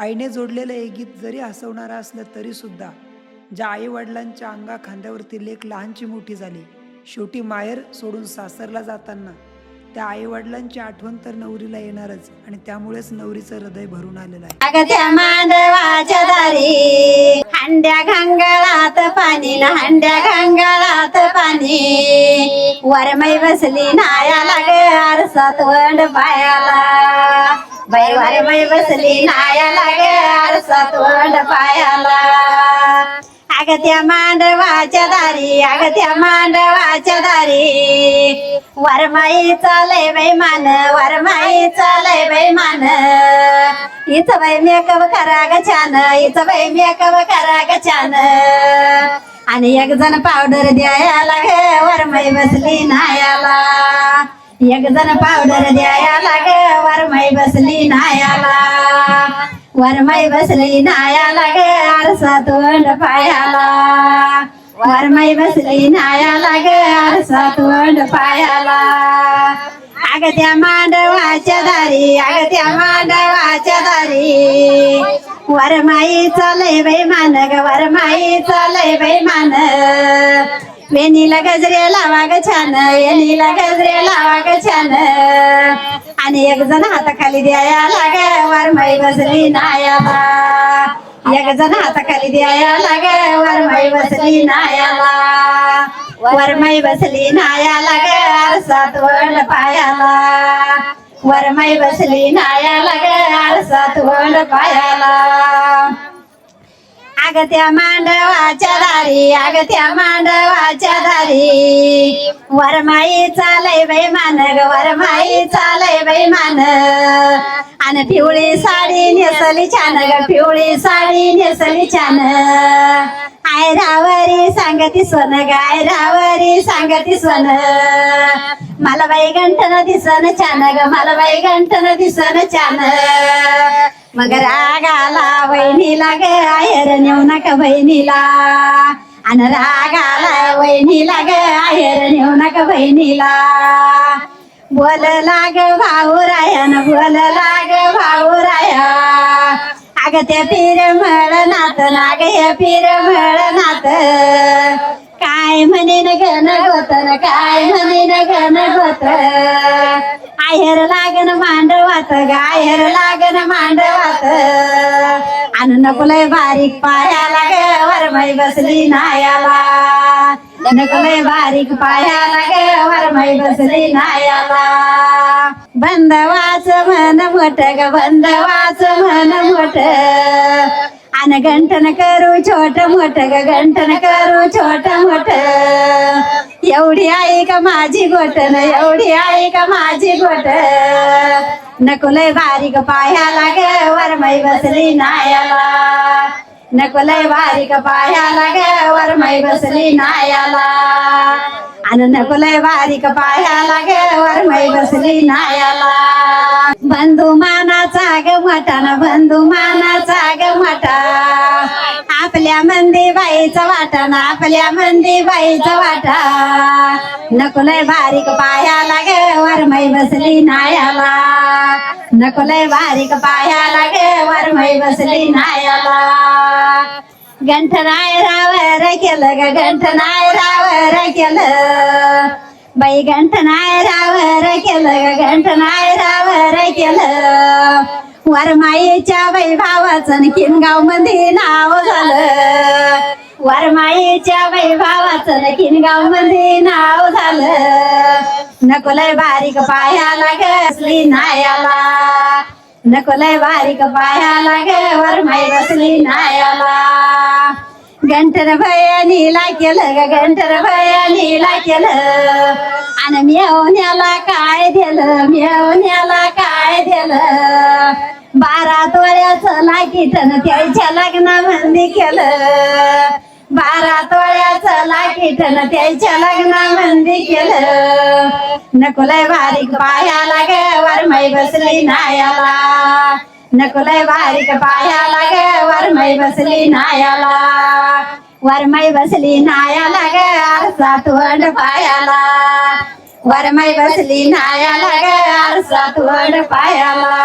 आईने जोडलेलं हे गीत जरी हसवणारं असलं तरी सुद्धा ज्या आईवडिलांच्या अंगा खांद्यावरती लेख लहानची मोठी झाली शेवटी माहेर सोडून सासरला जाताना त्या आईवडिलांची आठवण तर नवरीला येणारच आणि त्यामुळेच नवरीचं हृदय भरून आलेलं आहे. त्या मांडवाच्या दारी हंड्या घांगळात पाणी हंड्या घांगळात पाणी. वरमई बसली नायाला ग आरसात वंड पायाला. बाई वरमई बसली नायाला ग आरसात वंड पायाला. अग त्या मांडवाच्या दारी अग त्या मांडवाच्या दारी. वरमाई चालय बाई मान वरमाई चालय बाई मान. इथं बाई मेकअप करा ग छान इथं बाई मेकअप करा ग छान. आणि एक जण पावडर द्यायला ग वरमाई बसली नायाला एक जण पावडर द्यायला नायाला. वरमाई बसली नायाला गे आरसा तोंड पायाला. वरमाई बसली नायाला गे आरसा तोंड पायाला. अग त्या मांडवाच्या दारी अग त्या मांडवाच्या दारी. वरमाई चालय बाई मान ग वरमाई चालय बाई मान. वेणीला गजरे लावा ग छान वेणीला गजरे लावा ग छान. आणि एक जण हाताखाली द्याया लागावर वरमाई बसली नायाला एक जण हाताखाली द्याया लागावर वरमाई बसली नायाला वरमाई बसली नायाला ग सातवण पायाला. वरमाई बसली नायाला ग सातवण पायाला. अग त्या मांडवाच्या दारी अग त्या मांडवाच्या दारी. वरमाई चालय बाई मान ग वरमाई चालय बाई मान आणि पिवळी साडी नेसली छान ग पिवळी साडी नेसली छान. आयरावरी सांगती सोन ग आयरावरी सांगती सोन. मला बाई गंठन दिसन छान ग मला बाई गंठन दिसन छान. मग रागाला बहिणीला ग आयर नेऊ नका बहिणीला आणि रागाला बहिणीला ग आहेर नेऊ नका बहिणीला बोल लाग भाऊ रायन बोल लाग भाऊ राया. अग त्या पीर मळ नात नाग या पीर मळ नात काय म्हणे न गण गोतन काय म्हणे न गण गोत. आहेर लागन मांडवात गायर लागन मांडवात. आणि नकुलय बारीक पायाला ग वरमाई बसली नायाला. नकुलय बारीक पायाला ग वरमाई बसली नायाला. बंद वाच म्हण मोठ ग बंद वाच म्हण मोठ. आन गंठन करू छोट मोठ ग गंठन करू छोट मोठ. एवढी आई का माझी गोटन एवढी आई का माझी गोट नकुलय बारीक पायाला ग वरमाई बसली नायाला. नकोलय बारीक पायाला ग वरमाई बसली नायाला. आणि नकोलय बारीक पायाला ग वरमाई बसली नायाला. बंधू मानाचा ग मटाना बंधू मानाचा ग मटा आपल्या मंदी बाईचा वाटा ना आपल्या मंदी बाईचा वाटा. नकोलय बारीक पायाला ग वरमाई बसली नायाला. नकोलय बारीक पायाला ग वरमाई बसली नायाला. गंठनाय रावर केलं ग गंठनाय रावर केलं. बाई गंठनाय रावर केलं ग गंठनाय रावर केलं. वरमाईच्या बाई भावाचं किनगावमध्ये नाव झालं. वरमाईच्या बाई भावाचं किनगावमध्ये नाव झालं. नकोलय बारीक पायाला गसली नायाला. नकोलय बारीक पायाला ग वरमाई बसली नायाला. गंठन भयानीला केलं ग गंठन भयानीला केलं आणि मेवण्याला काय दिलं मेवण्याला काय दिलं बारा तोळ्याचं लाकीटन त्याच्या लग्नामध्ये केलं. बारा तोळ्याचं लाकीटन त्याच्या लग्नामध्ये केलं. नकुलय बारीक पायाला ग वरमय बसली नायाला. नकुलय बारीक पायाला ग वरमय बसली नायाला. वरमय बसली नायाला ग आरसा तोंड पायाला. वरमय बसली नायाला ग आरसा तोंड पायाला.